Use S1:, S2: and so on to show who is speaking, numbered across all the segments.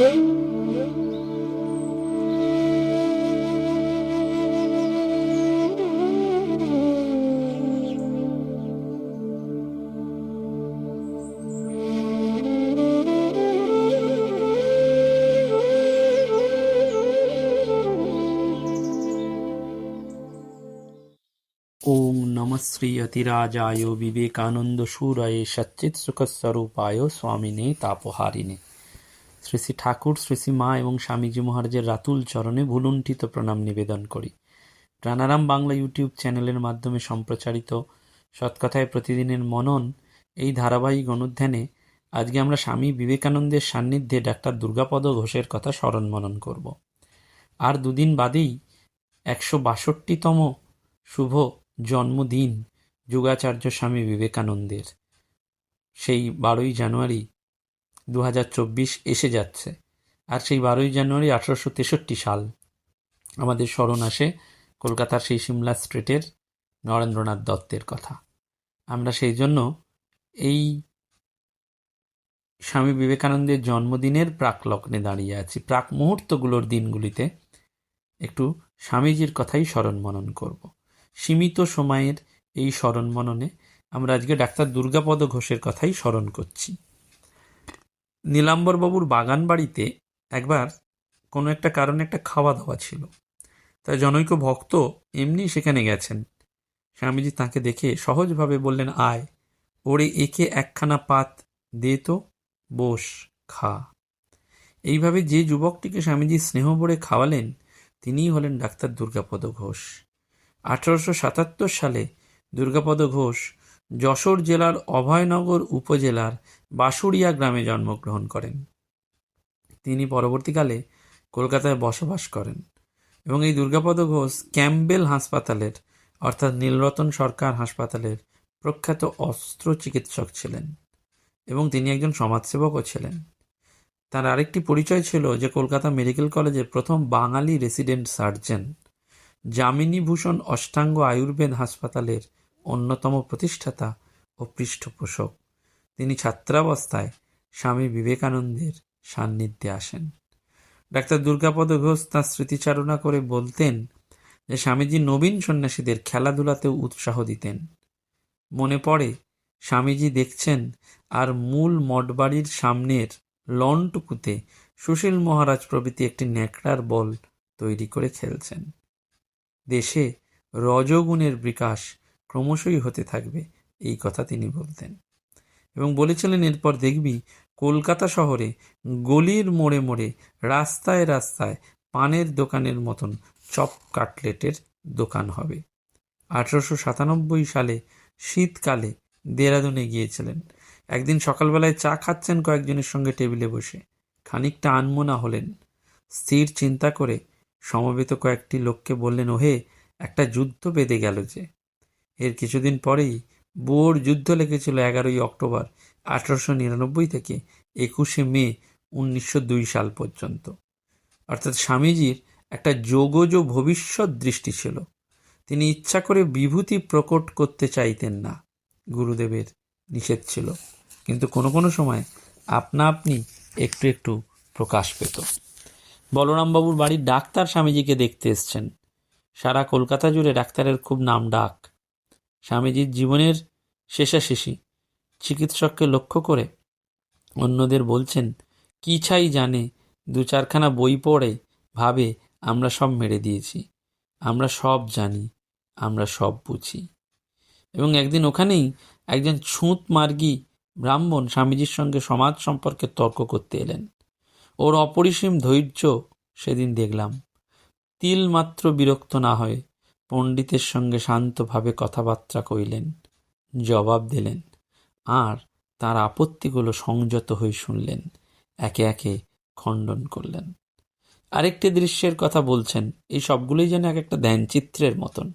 S1: ओम नमश्री अतिराजाय विवेकानंद शूरये सच्चित सुखस्वरूपाय स्वामिने तापहारिने শ্রী শ্রী ঠাকুর, শ্রী শ্রী মা এবং স্বামীজি মহারাজের রাতুল চরণে ভুলুণ্ঠিত প্রণাম নিবেদন করি। প্রাণারাম বাংলা ইউটিউব চ্যানেলের মাধ্যমে সম্প্রচারিত সৎকথায় প্রতিদিনের মনন এই ধারাবাহিক অনুধ্যানে আজকে আমরা স্বামী বিবেকানন্দের সান্নিধ্যে ডাক্তার দুর্গাপদ ঘোষের কথা স্মরণ মনন করব। আর দুদিন বাদেই একশো বাষট্টিতম শুভ জন্মদিন যুগাচার্য স্বামী বিবেকানন্দের। সেই বারোই জানুয়ারি দু হাজার চব্বিশ এসে যাচ্ছে, আর সেই বারোই জানুয়ারি আঠারোশো তেষট্টি সাল। আমাদের স্মরণ আসে কলকাতার সেই সিমলা স্ট্রিটের নরেন্দ্রনাথ দত্তের কথা। আমরা সেই জন্য এই স্বামী বিবেকানন্দের জন্মদিনের প্রাক লগ্নে দাঁড়িয়ে আছি। প্রাক মুহূর্তগুলোর দিনগুলিতে একটু স্বামীজির কথাই স্মরণ মনন করব। সীমিত সময়ের এই স্মরণ মননে আমরা আজকে ডাক্তার দুর্গাপদ ঘোষের কথাই স্মরণ করছি। নীলাম্বরবাবুর বাগান বাড়িতে একবার কোনো একটা কারণে একটা খাওয়া দাওয়া ছিল। তাই জনৈক ভক্ত এমনি সেখানে গেছেন। স্বামীজি তাকে দেখে সহজভাবে বললেন, আয়, ওরে একে একখানা পাত দে তো, বস, খা। এইভাবে যে যুবকটিকে স্বামীজি স্নেহ ভরে খাওয়ালেন, তিনিই হলেন ডাক্তার দুর্গাপদ ঘোষ। আঠারোশো সাতাত্তর সালে দুর্গাপদ ঘোষ যশোর জেলার অভয়নগর উপজেলার বাসুড়িয়া গ্রামে জন্মগ্রহণ করেন। তিনি পরবর্তীকালে কলকাতায় বসবাস করেন এবং এই দুর্গাপদ ঘোষ ক্যাম্বেল হাসপাতালের, অর্থাৎ নীলরতন সরকার হাসপাতালের প্রখ্যাত অস্ত্র চিকিৎসক ছিলেন এবং তিনি একজন সমাজসেবকও ছিলেন। তার আরেকটি পরিচয় ছিল যে কলকাতা মেডিকেল কলেজের প্রথম বাঙালি রেসিডেন্ট সার্জন যামিনীভূষণ অষ্টাঙ্গ আয়ুর্বেদ হাসপাতালের অন্যতম প্রতিষ্ঠাতা ও পৃষ্ঠপোষক। তিনি ছাত্রাবস্থায় স্বামী বিবেকানন্দের সান্নিধ্যে আসেন। ডাক্তার দুর্গাপদ ঘোষ তাঁর স্মৃতিচারণা করে বলতেন যে, স্বামীজি নবীন সন্ন্যাসীদের খেলাধুলাতেও উৎসাহ দিতেন। মনে পড়ে, স্বামীজি দেখছেন আর মূল মঠবাড়ির সামনের লনটুকুতে সুশীল মহারাজ প্রভৃতি একটি ন্যাকড়ার বল তৈরি করে খেলছেন। দেশে রজগুণের বিকাশ ক্রমশই হতে থাকবে, এই কথা তিনি বলতেন। এবং বলেছিলেন, এরপর দেখবি কলকাতা শহরে গলির মোড়ে মোড়ে, রাস্তায় রাস্তায়, পানের দোকানের মতন চপ কাটলেটের দোকান হবে। আঠারোশো সাতানব্বই সালে শীতকালে দেরাদুনে গিয়েছিলেন। একদিন সকালবেলায় চা খাচ্ছেন কয়েকজনের সঙ্গে টেবিলে বসে। খানিকটা আনমোনা হলেন। স্থির চিন্তা করে সমবেত কয়েকটি লোককে বললেন, ওহে, একটা যুদ্ধ বেঁধে গেল যে। এর কিছুদিন পরেই বোর যুদ্ধ লেগেছিল এগারোই অক্টোবর আঠারোশো নিরানব্বই থেকে একুশে মে উনিশশো দুই সাল পর্যন্ত। অর্থাৎ স্বামীজির একটা যোগজ ভবিষ্যৎ দৃষ্টি ছিল। তিনি ইচ্ছা করে বিভূতি প্রকট করতে চাইতেন না। গুরুদেবের নিষেধ ছিল। কিন্তু কোনো কোনো সময় আপনা আপনি একটু একটু প্রকাশ পেত। বলরামবাবুর বাড়ির ডাক্তার স্বামীজিকে দেখতে এসছেন। সারা কলকাতা জুড়ে ডাক্তারের খুব নাম ডাক। স্বামীজির জীবনের শেষাশেষি। চিকিৎসককে লক্ষ্য করে অন্যদের বলছেন, কি ছাই জানে, দু চারখানা বই পড়ে, ভাবে আমরা সব মেরে দিয়েছি। আমরা সব জানি, আমরা সব বুঝি। এবং একদিন ওখানেই একজন ছুঁত মার্গী ব্রাহ্মণ স্বামীজির সঙ্গে সমাজ সম্পর্কে তর্ক করতে এলেন। ওর অপরিসীম ধৈর্য সেদিন দেখলাম। তিল মাত্র বিরক্ত না হয়ে পণ্ডিতের সঙ্গে শান্তভাবে কথাবার্তা কইলেন, জবাব দিলেন, আর তার আপত্তিগুলো সংযত হয়ে শুনলেন, একে একে খণ্ডন করলেন। আরেকটি দৃশ্যের কথা বলছেন, এই সবগুলোই যেন এক একটা ধ্যানচিত্রের মতন।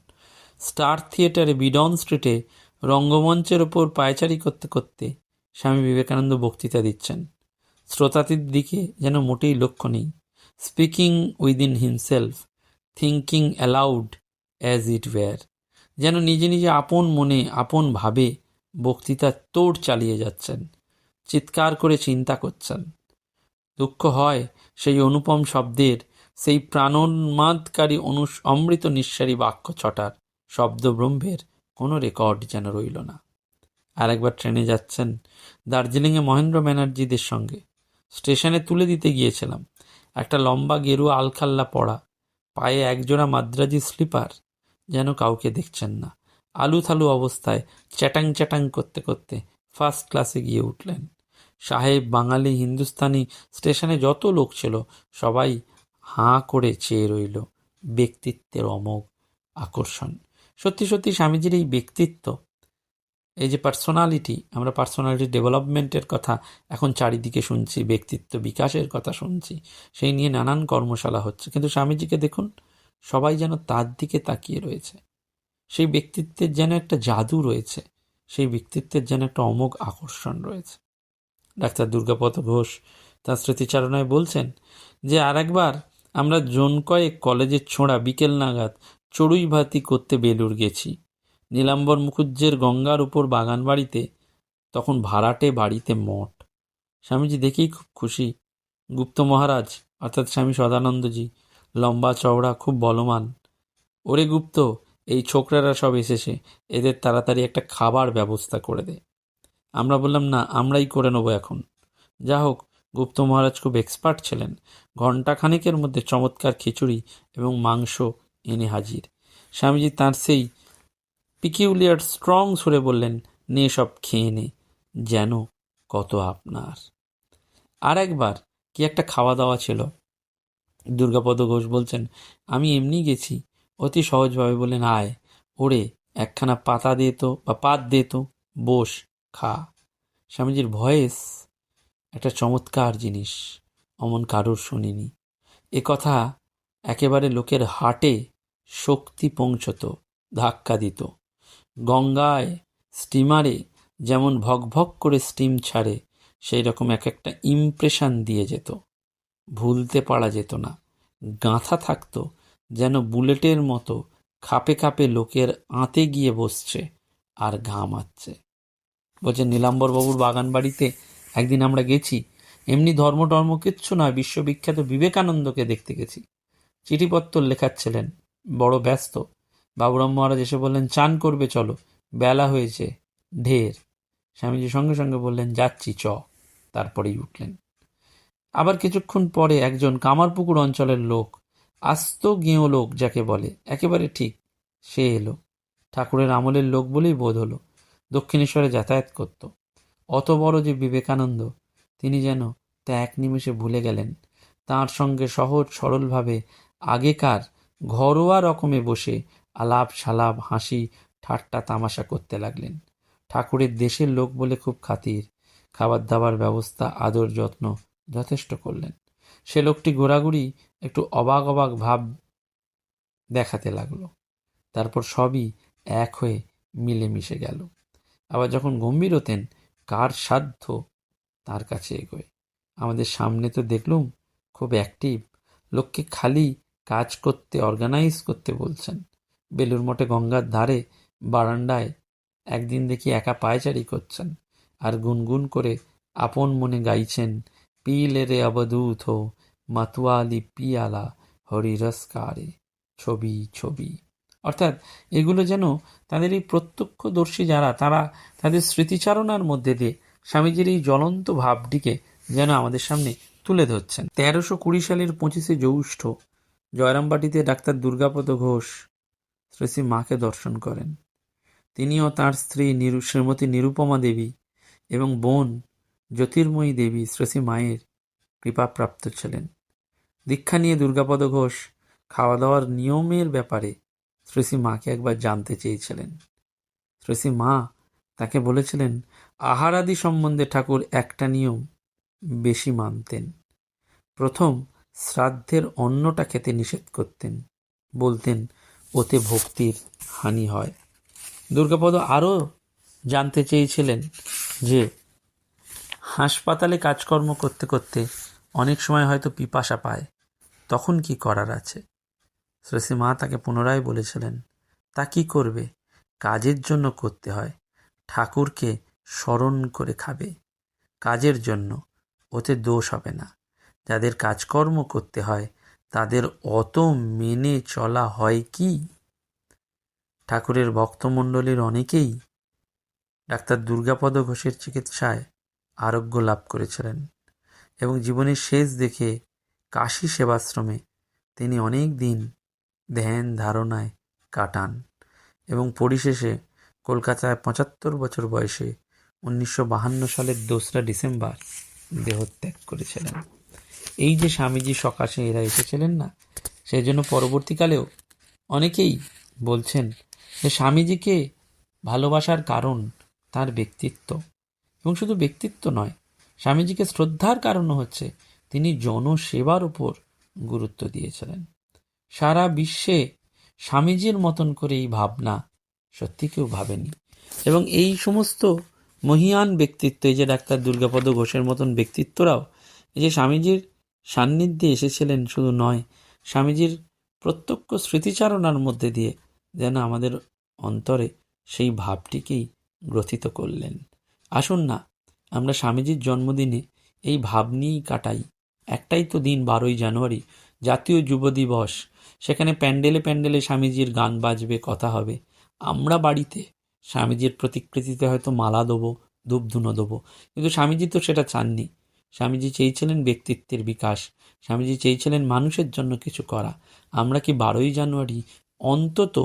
S1: স্টার থিয়েটারে বিডন স্ট্রিটে রঙ্গমঞ্চের ওপর পায়চারি করতে করতে স্বামী বিবেকানন্দ বক্তৃতা দিচ্ছেন। শ্রোতাদের দিকে যেন মোটেই লক্ষ্য নেই। Speaking within himself thinking aloud as it were যেন নিজে নিজে আপন মনে, আপন ভাবে বক্তৃতা তোড় চালিয়ে যাচ্ছেন, চিৎকার করে চিন্তা করছেন। দুঃখ হয় সেই অনুপম শব্দের, সেই প্রাণোন্মাদকারী অনু অমৃত নিঃসারী বাক্য ছটার শব্দব্রহ্মের কোনো রেকর্ড যেন রইল না। আর একবার ট্রেনে যাচ্ছেন দার্জিলিংয়ে মহেন্দ্র ব্যানার্জিদের সঙ্গে। স্টেশনে তুলে দিতে গিয়েছিলাম। একটা লম্বা গেরুয়া আলখাল্লা পড়া, পায়ে একজোড়া মাদ্রাজি স্লিপার যেন কাউকে দেখছেন না। আলু থালু অবস্থায় চ্যাটাং চ্যাটাং করতে করতে ফার্স্ট ক্লাসে গিয়ে উঠলেন। সাহেব বাঙালি হিন্দুস্তানি স্টেশনে যত লোক ছিল, সবাই হাঁ করে চেয়ে রইল। ব্যক্তিত্বের অমোঘ আকর্ষণ। সত্যি সত্যি স্বামীজির এই ব্যক্তিত্ব, এই যে পার্সোনালিটি আমরা পার্সোনালিটি ডেভেলপমেন্টের কথা এখন চারিদিকে শুনছি, ব্যক্তিত্ব বিকাশের কথা শুনছি, সেই নিয়ে নানান কর্মশালা হচ্ছে। কিন্তু স্বামীজিকে দেখুন সবাই যেন তার দিকে তাকিয়ে রয়েছে। সেই ব্যক্তিত্বের যেন একটা জাদু রয়েছে, সেই ব্যক্তিত্বের যেন একটা অমোঘ আকর্ষণ রয়েছে। ডাক্তার দুর্গাপদ ঘোষ তার স্মৃতিচারণায় বলছেন যে, আর একবার আমরা জন কয়েক কলেজের ছোঁড়া বিকেল নাগাদ চড়ুই ভাতি করতে বেলুর গেছি। নীলাম্বর মুখুজ্জের গঙ্গার উপর বাগান বাড়িতে তখন ভাড়াটে বাড়িতে মঠ। স্বামীজি দেখেই খুব খুশি। গুপ্ত মহারাজ, অর্থাৎ স্বামী সদানন্দজি লম্বা চওড়া, খুব বলমান ওরে গুপ্ত, এই ছোকরারা সব এসেছে, এদের তাড়াতাড়ি একটা খাবার ব্যবস্থা করে দে। আমরা বললাম, না, আমরাই করে নেব এখন। যা হোক, গুপ্ত মহারাজ খুব এক্সপার্ট ছিলেন। ঘণ্টা খানিকের মধ্যে চমৎকার খিচুড়ি এবং মাংস এনে হাজির। স্বামীজি তাঁর সেই পিকিউলিয়ার স্ট্রং সুরে বললেন, নে সব খেয়ে নে, যেন কত আপনার। আর একবার কি একটা খাওয়া দাওয়া ছিল দুর্গাপদ ঘোষ বলছেন, আমি এমনি গেছি। অতি সহজভাবে বললেন, আয়, ওরে, একখানা পাতা দে তো, বা পাত দে তো, বস, খা। স্বামীজির ভয়েস একটা চমৎকার জিনিস, অমন কারোর শুনিনি। এ কথা একেবারে লোকের হাটে শক্তি পৌঁছত, ধাক্কা দিত। গঙ্গায়, স্টিমারে যেমন ভকভক করে স্টিম ছাড়ে সেই রকম এক একটা ইমপ্রেশন দিয়ে যেত। ভুলতে পারা যেত না। গাঁথা থাকতো যেন বুলেটের মতো খাপে খাপে লোকের আঁতে গিয়ে বসছে আর ঘামাচ্ছে বলছে, নীলাম্বরবাবুর বাগান বাড়িতে একদিন আমরা গেছি, এমনি ধর্ম টর্ম কিচ্ছু নয়, বিশ্ববিখ্যাত বিবেকানন্দকে দেখতে গেছি। চিঠিপত্র লেখাচ্ছিলেন, বড় ব্যস্ত। বাবুরাম মহারাজ এসে বললেন, চান করবে, চলো। বেলা হয়েছে ঢের। স্বামীজি সঙ্গে সঙ্গে বললেন, যাচ্ছি, চ। তারপরেই উঠলেন। আবার কিছুক্ষণ পরে একজন কামারপুকুর অঞ্চলের লোক, আস্ত গেঁয়ো লোক যাকে বলে, একেবারে ঠিক সে এলো। ঠাকুরের আমলের লোক বলেই বোধ হলো, দক্ষিণেশ্বরে যাতায়াত করত। অত বড় যে বিবেকানন্দ, তিনি যেন তা এক নিমেষে ভুলে গেলেন। তাঁর সঙ্গে সহজ সরলভাবে আগেকার ঘরোয়া রকমে বসে আলাপ সালাপ, হাসি, ঠাট্টা, তামাশা করতে লাগলেন। ঠাকুরের দেশের লোক বলে খুব খাতির। খাবার দাবার ব্যবস্থা, আদর যত্ন যথেষ্ট করলেন। সে লোকটি ঘোরাঘুরি একটু অবাক অবাক ভাব দেখাতে লাগল। তারপর সবই এক হয়ে মিলেমিশে গেল। আবার যখন গম্ভীর হতেন, কার সাধ্য তার কাছে এগোয়? আমাদের সামনে তো দেখলুম খুব অ্যাক্টিভ লোককে খালি কাজ করতে অর্গানাইজ করতে বলছেন। বেলুর মঠে গঙ্গার ধারে বারান্দায় একদিন দেখি একা পায়চারি করছেন আর গুনগুন করে আপন মনে গাইছেন রে অবধূত হো মাতুয়ালি পিয়ালা হরিরসকারে ছবি ছবি অর্থাৎ এগুলো যেন তাদের এই প্রত্যক্ষদর্শী যারা, তারা তাদের স্মৃতিচারণার মধ্যে দিয়ে স্বামীজির এই জ্বলন্ত ভাবটিকে যেন আমাদের সামনে তুলে ধরছেন। তেরোশো কুড়ি সালের পঁচিশে জ্যৈষ্ঠ জয়রামবাটিতে ডাক্তার দুর্গাপদ ঘোষ শ্রী শ্রী মাকে দর্শন করেন। তিনিও তার স্ত্রী শ্রীমতী নিরুপমা দেবী এবং বোন জ্যোতির্ময়ী দেবী শ্রী মায়ের কৃপাপ্রাপ্ত ছিলেন। দীক্ষা নিয়ে দুর্গাপদ ঘোষ খাওয়া দাওয়ার নিয়মের ব্যাপারে শ্রী মাকে একবার জানতে চেয়েছিলেন। শ্রী মা তাকে বলেছিলেন, আহারাদি সম্বন্ধে ঠাকুর একটা নিয়ম বেশি মানতেন। প্রথম শ্রাদ্ধের অন্নটা খেতে নিষেধ করতেন। বলতেন, ওতে ভক্তির হানি হয়। দুর্গাপদ আরও জানতে চেয়েছিলেন যে হাসপাতালে কাজকর্ম করতে করতে অনেক সময় হয়তো পিপাসা পায়। তখন কি করার আছে? শ্রেষী মা তাকে পুনরায় বলেছিলেন, তা কি করবে? কাজের জন্য করতে হয়। ঠাকুরকে স্মরণ করে খাবে। কাজের জন্য ওতে দোষ হবে না। যাদের কাজকর্ম করতে হয়, তাদের অত মেনে চলা হয় কি? ঠাকুরের ভক্তমণ্ডলীর অনেকেই ডাক্তার দুর্গাপদ ঘোষের চিকিৎসায় আরোগ্য লাভ করেছিলেন এবং জীবনের শেষ দেখে কাশী সেবাশ্রমে তিনি অনেক দিন ধ্যান ধারণায় কাটান এবং পরিশেষে কলকাতায় পঁচাত্তর বছর বয়সে উনিশশো বাহান্ন সালের দোসরা ডিসেম্বর দেহত্যাগ করেছিলেন। এই যে স্বামীজি সকাশে এরা এসেছিলেন না সেই জন্য পরবর্তীকালেও অনেকেই বলছেন যে স্বামীজিকে ভালোবাসার কারণ তার ব্যক্তিত্ব। এবং শুধু ব্যক্তিত্ব নয়, স্বামীজিকে শ্রদ্ধার কারণও হচ্ছে তিনি জনসেবার উপর গুরুত্ব দিয়েছিলেন। সারা বিশ্বে স্বামীজির মতন করে এই ভাবনা সত্যি কেউ ভাবেনি। এবং এই সমস্ত মহিয়ান ব্যক্তিত্ব, এই যে ডাক্তার দুর্গাপদ ঘোষের মতন ব্যক্তিত্বরাও, এই যে স্বামীজির সান্নিধ্যে এসেছিলেন শুধু নয়, স্বামীজির প্রত্যক্ষ স্মৃতিচারণার মধ্যে দিয়ে যেন আমাদের অন্তরে সেই ভাবটিকেই গ্রথিত করলেন। আসুন না, আমরা স্বামীজির জন্মদিনে এই ভাব নিয়েই কাটাই। একটাই তো দিন বারোই জানুয়ারি, জাতীয় যুব দিবস। সেখানে প্যান্ডেলে প্যান্ডেলে স্বামীজির গান বাজবে, কথা হবে। আমরা বাড়িতে স্বামীজির প্রতিকৃতিতে হয়তো মালা দেবো, ধূপধুনো দেবো। কিন্তু স্বামীজি তো সেটা চাননি। স্বামীজি চেয়েছিলেন ব্যক্তিত্বের বিকাশ। স্বামীজি চেয়েছিলেন মানুষের জন্য কিছু করা। আমরা কি বারোই জানুয়ারি অন্তত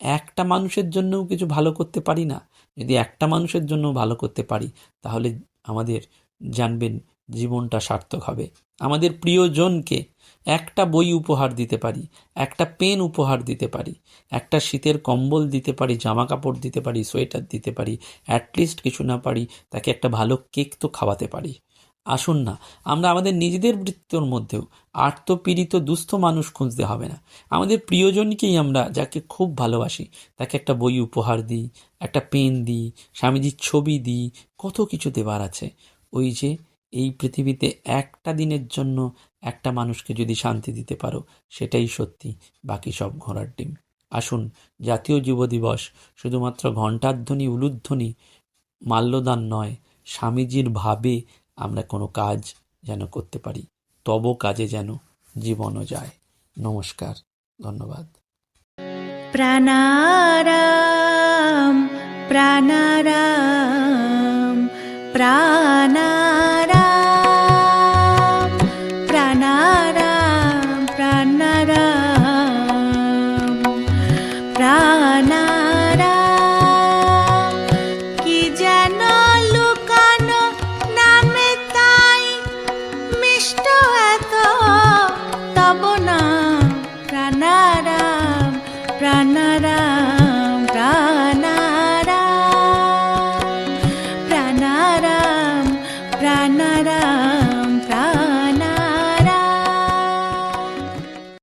S1: একটা মানুষের জন্যও কিছু ভালো করতে পারি না। যদি একটা মানুষের জন্য ভালো করতে পারি, তাহলে আমাদের জানবেন জীবনটা সার্থক হবে। আমাদের প্রিয়জনকে একটা বই উপহার দিতে পারি, একটা পেন উপহার দিতে পারি, একটা শীতের কম্বল দিতে পারি জামা কাপড় দিতে পারি, সোয়েটার দিতে পারি, অ্যাটলিস্ট কিছু না পারি, তাকে একটা ভালো কেক তো খাওয়াতে পারি। আসুন না, আমরা আমাদের নিজেদের বৃত্তর মধ্যেও আর্তপীড়িত, দুস্থ মানুষ খুঁজতে হবে না। আমাদের প্রিয়জনকেই আমরা যাকে খুব ভালোবাসি, তাকে একটা বই উপহার দিই, একটা পেন দিই, স্বামীজির ছবি দিই, কত কিছু দেবার আছে। ওই যে এই পৃথিবীতে একটা দিনের জন্য একটা মানুষকে যদি শান্তি দিতে পারো, সেটাই সত্যি। বাকি সব ঘোড়ার ডিম। আসুন, জাতীয় যুব দিবস শুধুমাত্র ঘণ্টাধ্বনি উলুধ্বনি, মাল্যদান নয়, স্বামীজির ভাবে আমরা কোনো কাজ যেন করতে পারি, তব কাজে যেন জীবনও যায়। নমস্কার, ধন্যবাদ।
S2: প্রাণারাম প্রাণারাম প্রাণারাম।